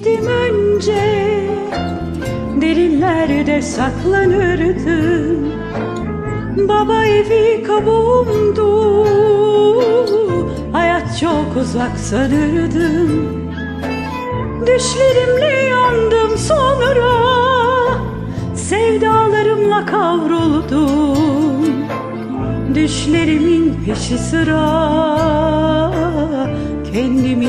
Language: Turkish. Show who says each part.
Speaker 1: gittim önce. Derinlerde saklanırdım Baba evi kabuğumdu. Hayat çok uzak sanırdım. Düşlerimle yandım sonra. Sevdalarımla kavruldum. Düşlerimin peşi sıra.